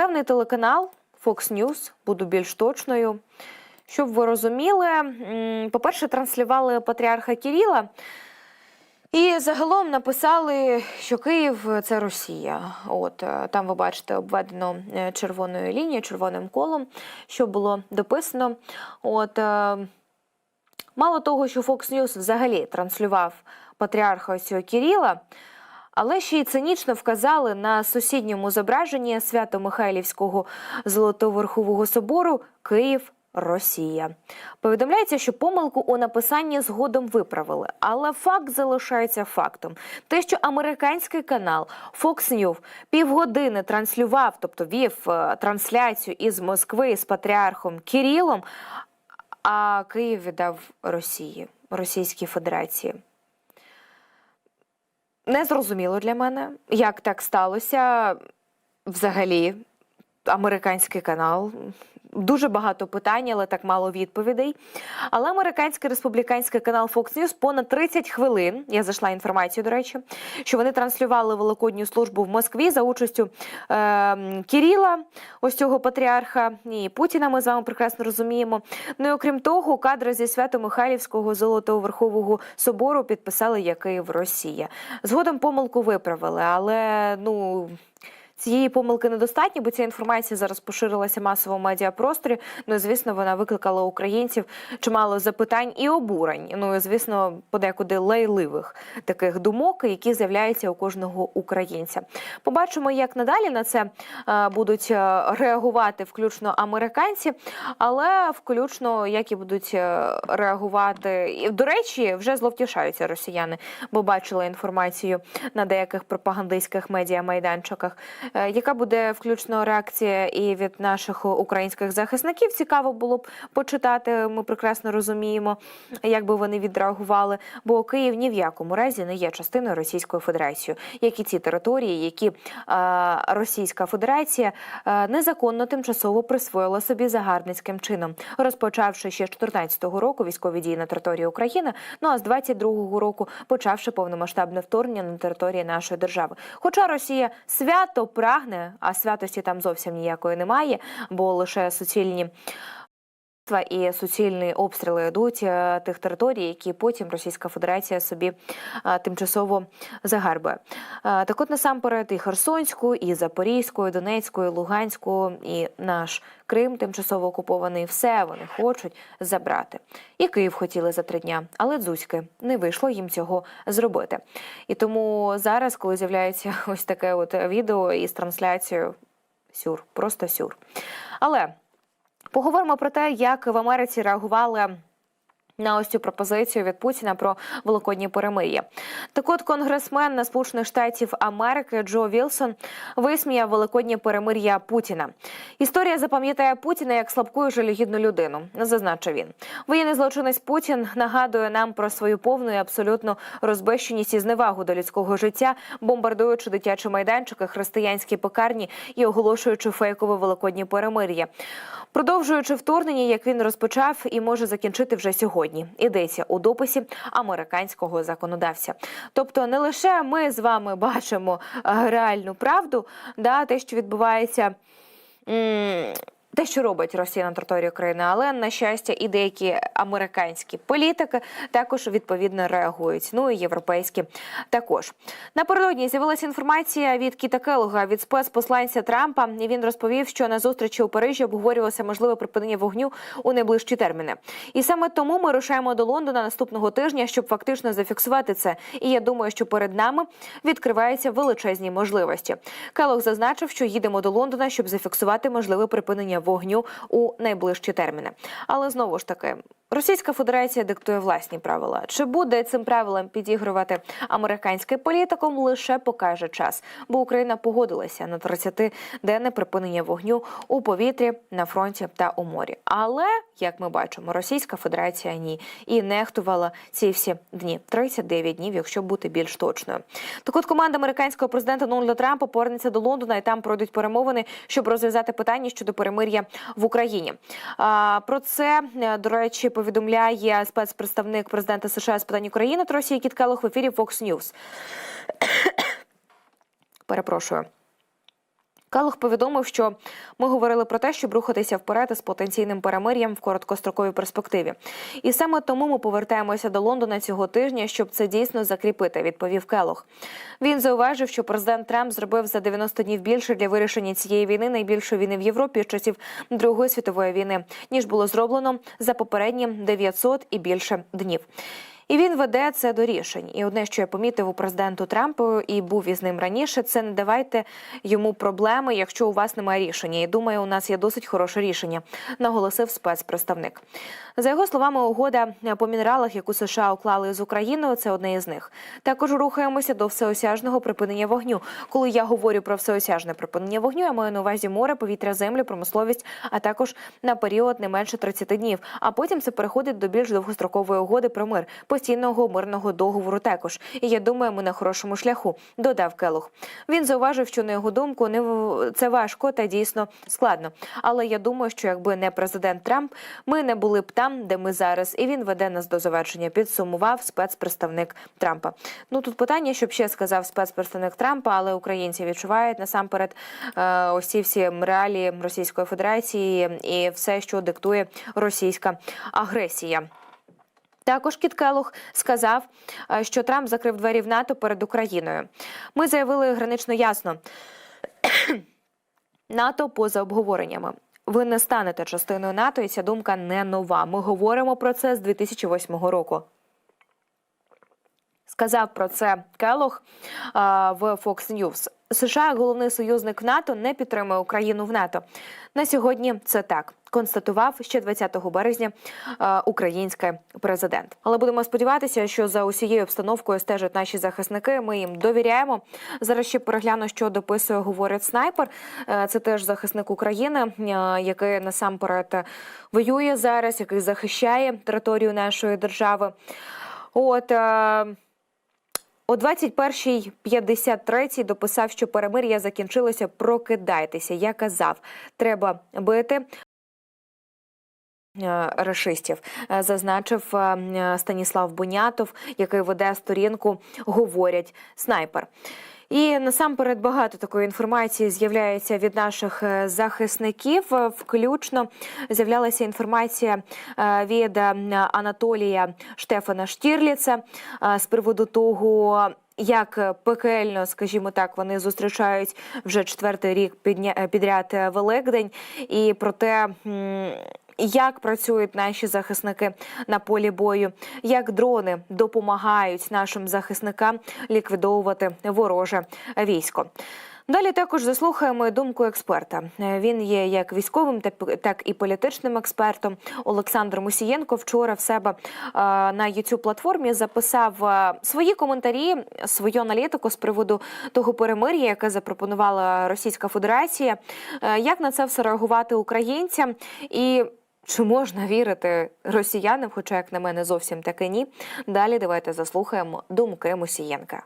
певний телеканал Fox News, буду більш точною. Щоб ви розуміли, по-перше, транслювали патріарха Кіріла. І загалом написали, що Київ це Росія. От е, там ви бачите обведено е, червоною лінією, червоним колом, що було дописано. От е, мало того, що Fox News взагалі транслював патріарха цього Кіріла, але ще й цинічно вказали на сусідньому зображенні Свято-Михайлівського Золотоверхового собору Київ. Росія повідомляється, що помилку у написанні згодом виправили, але факт залишається фактом. Те, що американський канал Fox News півгодини транслював, тобто вів е, трансляцію із Москви з патріархом Кирилом, а Київ віддав Росії, Російській Федерації. Незрозуміло для мене, як так сталося взагалі. Американський канал. Дуже багато питань, але так мало відповідей. Але американський республіканський канал Fox News понад 30 хвилин. Я зайшла інформацію, до речі, що вони транслювали великодню службу в Москві за участю е, Кіріла, ось цього патріарха і Путіна. Ми з вами прекрасно розуміємо. Ну і окрім того, кадри зі Свято-Михайлівського Золотого Верхового собору підписали як Київ Росія. Згодом помилку виправили, але ну. Цієї помилки недостатньо, бо ця інформація зараз поширилася масово в медіапросторі. Ну звісно, вона викликала українців чимало запитань і обурень. Ну звісно, подекуди лайливих таких думок, які з'являються у кожного українця. Побачимо, як надалі на це е, будуть е, реагувати, включно американці, але включно як і будуть е, реагувати. До речі, вже зловтішаються росіяни, бо бачили інформацію на деяких пропагандистських медіамайданчиках. Е, Яка буде включно реакція і від наших українських захисників? Цікаво було б почитати. Ми прекрасно розуміємо, як би вони відреагували. Бо Київ ні в якому разі не є частиною Російської Федерації, як і ці території, які е, Російська Федерація е, незаконно тимчасово присвоїла собі загарбницьким чином, розпочавши ще з 14-го року військові дії на території України. Ну а з 22-го року почавши повномасштабне вторгнення на території нашої держави. Хоча Росія свято прагне, а святості там зовсім ніякої немає, бо лише суцільні і суцільні обстріли йдуть е, тих територій, які потім Російська Федерація собі е, тимчасово загарбує. Е, Так от насамперед і Херсонську, і Запорізьку, і Донецьку, і Луганську, і наш Крим тимчасово окупований. Все вони хочуть забрати. І Київ хотіли за три дня, але дзузьки не вийшло їм цього зробити. І тому зараз, коли з'являється ось таке от відео із трансляцією, сюр, просто сюр. Але Поговоримо про те, як в Америці реагували. На ось цю пропозицію від Путіна про великодні перемир'я. Так от конгресмен на Сполучених Штатів Америки Джо Вілсон висміяв великодні перемир'я Путіна. Історія запам'ятає Путіна як слабку і жалюгідну людину, зазначив він. Воєнний злочинець Путін нагадує нам про свою повну і абсолютну розбещеність і зневагу до людського життя, бомбардуючи дитячі майданчики, християнські пекарні і оголошуючи фейкове великодні перемир'я. Продовжуючи вторгнення, як він розпочав і може закінчити вже сьогодні. Йдеться у дописі американського законодавця. Тобто, не лише ми з вами бачимо е, реальну правду, да, те, що відбувається. Те, що робить Росія на території країни, але на щастя, і деякі американські політики також відповідно реагують. Ну і європейські також напередодні з'явилася інформація від Кіта Келога, від спецпосланця Трампа. І він розповів, що на зустрічі у Парижі обговорювалося можливе припинення вогню у найближчі терміни. І саме тому ми рушаємо до Лондона наступного тижня, щоб фактично зафіксувати це. І я думаю, що перед нами відкриваються величезні можливості. Келог зазначив, що їдемо до Лондона, щоб зафіксувати можливе припинення вогню у найближчі терміни. Але знову ж таки. Російська Федерація диктує власні правила. Чи буде цим правилам підігрувати американський політикум, лише покаже час, бо Україна погодилася на 30-денне припинення вогню у повітрі, на фронті та у морі. Але як ми бачимо, Російська Федерація ні і нехтувала ці всі дні 39 днів, якщо бути більш точною. Так от команда американського президента Дональда Трампа повернеться до Лондона і там пройдуть перемовини, щоб розв'язати питання щодо перемир'я в Україні. А, Про це е, до речі повідомляє спецпредставник президента США з питань України Тросії Росії Кіт Келлог в ефірі Fox News. Перепрошую. Калух повідомив, що ми говорили про те, щоб рухатися вперед із потенційним перемир'ям в короткостроковій перспективі. І саме тому ми повертаємося до Лондона цього тижня, щоб це дійсно закріпити. Відповів Келох. Він зауважив, що президент Трамп зробив за 90 днів більше для вирішення цієї війни, найбільшої війни в Європі з часів Другої світової війни, ніж було зроблено за попередні 900 і більше днів. І він веде це до рішень. І одне, що я помітив у президенту Трампу і був із ним раніше, це не давайте йому проблеми, якщо у вас немає рішення. І думаю, у нас є досить хороше рішення, наголосив спецпредставник. За його словами, угода по мінералах, яку США уклали з Україною, це одне із них. Також рухаємося до всеосяжного припинення вогню. Коли я говорю про всеосяжне припинення вогню, я маю на увазі море, повітря, землю, промисловість, а також на період не менше 30 днів. А потім це переходить до більш довгострокової угоди про мир, постійного мирного договору. Також і я думаю, ми на хорошому шляху. Додав Келух. Він зауважив, що на його думку не це важко та дійсно складно. Але я думаю, що якби не президент Трамп, ми не були б там, де ми зараз, і він веде нас до завершення. Підсумував спецпредставник Трампа. Ну тут питання, щоб ще сказав спецпредставник Трампа, але українці відчувають насамперед е, ці всі реалії Російської Федерації і все, що диктує російська агресія. Також Кіт Келух сказав, е, що Трамп закрив двері в НАТО перед Україною. Ми заявили гранично ясно. НАТО поза обговореннями. Ви не станете частиною НАТО, і ця думка не нова. Ми говоримо про це з 2008 року. Сказав про це Келох а, в Fox News. США, головний союзник НАТО, не підтримує Україну в НАТО. На сьогодні це так. Констатував ще 20 березня е, український президент. Але будемо сподіватися, що за усією обстановкою стежать наші захисники. Ми їм довіряємо. Зараз ще перегляну, що дописує, говорить снайпер. Е, Це теж захисник України, е, який насамперед воює зараз, який захищає територію нашої держави. От. е, о 21.53 дописав, що перемир'я закінчилося. Прокидайтеся. Я казав, треба бити. е, Рашистів Е, зазначив е, Станіслав Бунятов, який веде сторінку Говорять снайпер. І насамперед багато такої інформації з'являється від наших е, захисників. Е, Включно з'являлася інформація е, від Анатолія Штефана Штірліца з приводу того. Як пекельно, скажімо так, вони зустрічають вже четвертий рік підряд Великдень, і про те, як працюють наші захисники на полі бою, як дрони допомагають нашим захисникам ліквідовувати вороже військо. Далі також заслухаємо думку експерта. Він є як військовим, так- так і політичним експертом. Олександр Мусієнко вчора в себе е, на youtube платформі записав е, свої коментарі, свою аналітику з приводу того перемир'я, яке запропонувала Російська Федерація. Е, Як на це все реагувати українцям і. Чи можна вірити росіянам, хоча, як на мене, зовсім таки ні. Далі давайте заслухаємо думки Мусієнка.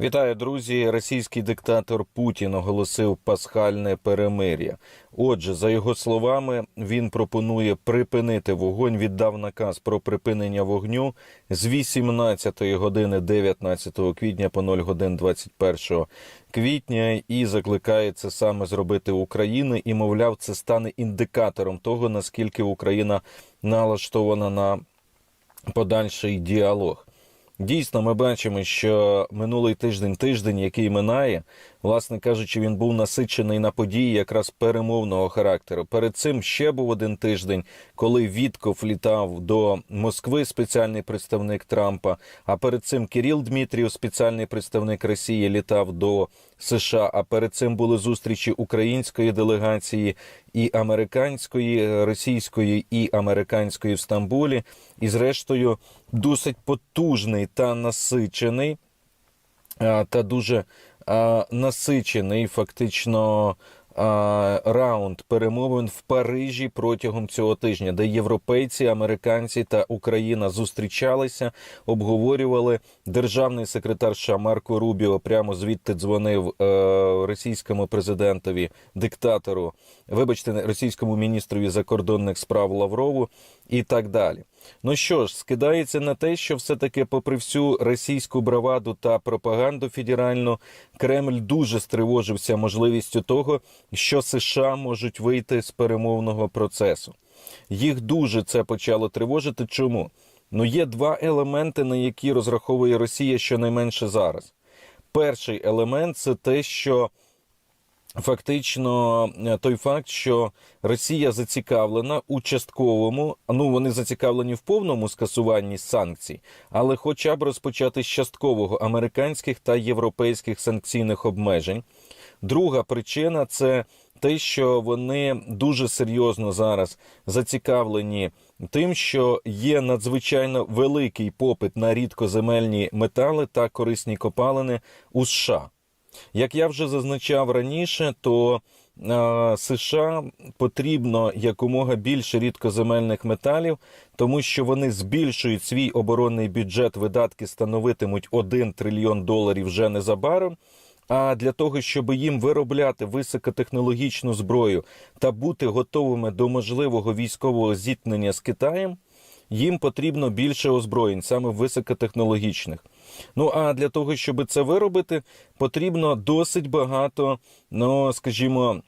Вітаю, друзі. Російський диктатор Путін оголосив пасхальне перемир'я. Отже, за його словами, він пропонує припинити вогонь. Віддав наказ про припинення вогню з 18 години 19 квітня по 0 годин 21 квітня і закликає це саме зробити Україна. І мовляв, це стане індикатором того, наскільки Україна налаштована на подальший діалог. Дійсно, ми бачимо, що минулий тиждень, тиждень, який минає, власне кажучи, він був насичений на події якраз перемовного характеру. Перед цим ще був один тиждень, коли Вітков літав до Москви, спеціальний представник Трампа. А перед цим Кіріл Дмитрієв, спеціальний представник Росії, літав до США. А перед цим були зустрічі української делегації і американської, російської і американської в Стамбулі. І, зрештою, досить потужний та насичений та дуже а, насичений фактично раунд перемовин в Парижі протягом цього тижня, де європейці, американці та Україна зустрічалися, обговорювали. Державний секретар США Марко Рубіо прямо звідти дзвонив е, російському президентові, диктатору, вибачте, російському міністрові закордонних справ Лаврову і так далі. Ну що ж, скидається на те, що все-таки, попри всю російську браваду та пропаганду федеральну, Кремль дуже стривожився можливістю того, що США можуть вийти з перемовного процесу. Їх дуже це почало тривожити. Чому? Ну, є два елементи, на які розраховує Росія щонайменше зараз. Перший елемент це те, що фактично е, той факт, що Росія зацікавлена у частковому, ну вони зацікавлені в повному скасуванні санкцій, але хоча б розпочати з часткового американських та європейських санкційних обмежень. Друга причина це те, що вони дуже серйозно зараз зацікавлені тим, що є надзвичайно великий попит на рідкоземельні метали та корисні копалини у США. Як я вже зазначав раніше, то е, США потрібно якомога більше рідкоземельних металів, тому що вони збільшують свій оборонний бюджет, видатки становитимуть 1 трильйон доларів вже незабаром. А для того, щоб їм виробляти високотехнологічну зброю та бути готовими до можливого військового зіткнення з Китаєм, їм потрібно більше озброєнь, саме високотехнологічних. Ну а для того, щоб це виробити, потрібно досить багато, ну скажімо.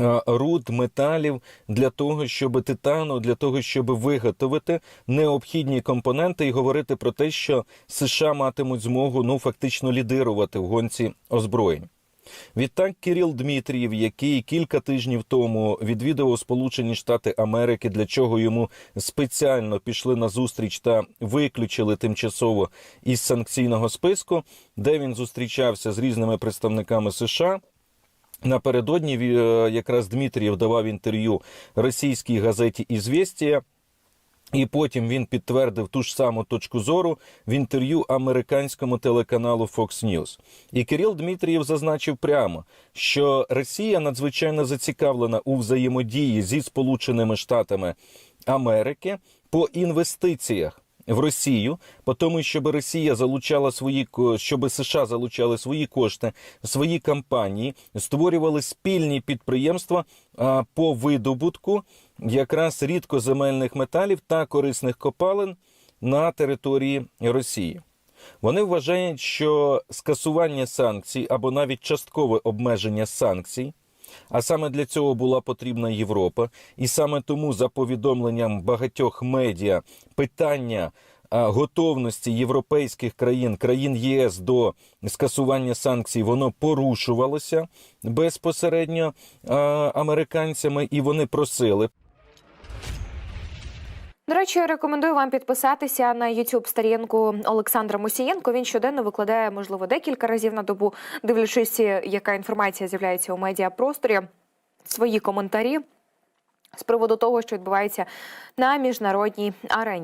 е, Руд металів для того, щоб титану, для того, щоб виготовити необхідні компоненти і говорити про те, що США матимуть змогу ну фактично лідирувати в гонці озброєнь. Відтак Кирил Дмитрієв, який кілька тижнів тому відвідував Сполучені Штати Америки, для чого йому спеціально пішли на зустріч та виключили тимчасово із санкційного списку, де він зустрічався з різними представниками США. Напередодні е, якраз Дмитрієв давав інтерв'ю російській газеті «Ізвєстія», і потім він підтвердив ту ж саму точку зору в інтерв'ю американському телеканалу Fox News. І Кирил Дмитрієв зазначив прямо, що Росія надзвичайно зацікавлена у взаємодії зі Сполученими Штатами Америки по інвестиціях. В Росію, по тому, щоб Росія залучала свої щоб США залучали свої кошти, свої компанії, створювали спільні підприємства по видобутку якраз рідкоземельних металів та корисних копалин на території Росії. Вони вважають, що скасування санкцій або навіть часткове обмеження санкцій, а саме для цього була потрібна Європа, і саме тому, за повідомленням багатьох медіа, питання готовності європейських країн, країн ЄС до скасування санкцій, воно порушувалося безпосередньо американцями, і вони просили До речі, рекомендую вам підписатися на youtube сторінку Олександра Мусієнко. Він щоденно викладає, можливо, декілька разів на добу, дивлячись, яка інформація з'являється у медіапросторі, свої коментарі з приводу того, що відбувається на міжнародній арені.